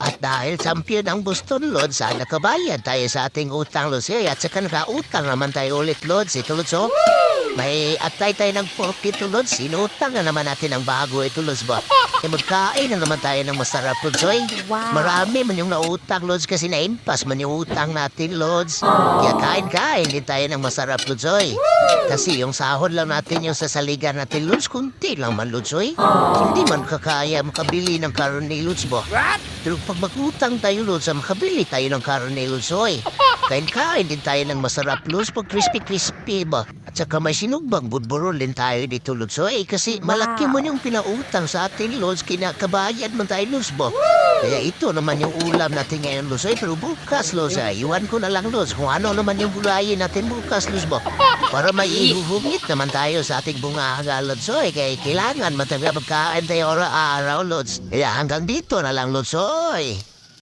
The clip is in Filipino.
At dahil champion ang Boston Lods, ah, nakabayad tayo sa ating utang. Eh, at saka nakautang naman tayo ulit Lods. Ito Lods, oh. May atay tayo ng pork ito Lods. Inutang na naman natin ang bago ito Lods ba? E magkain na naman tayo ng masarap Lods, oy. Wow. Marami man yung nautang Lods kasi naimpas man yung utang natin Lods. Kaya kain-kain din tayo ng masarap Lods, oy. Kasi yung sahod lang natin yung sasaligan natin Lods, kunti lang man Lods, oy. Hindi man kakaya makabili ng karon ni Lods ba? Pero pag magutang tayo Lods, makabili tayo ng karon ni Lods, oy. Kain-kain din tayo ng masarap Lods pag crispy-crispy ba? At saka may sinugbang budburol din tayo dito Lods, oy. Kasi malaki Wow. man yung pinautang sa atin Lods, kinakabayad man tayo Lods ba? Kaya ito naman yung ulam natin ngayon Lods, oy. Pero bukas Lods, ay, iwan ko na lang Lods kung ano naman yung gulayin natin bukas Lods ba? Para may ihuhugit naman tayo sa ating bunga Lods, oy. Kaya kailangan matabi pagkain tayo araw-araw Lods. Kaya hanggang dito na lang Lods, oy.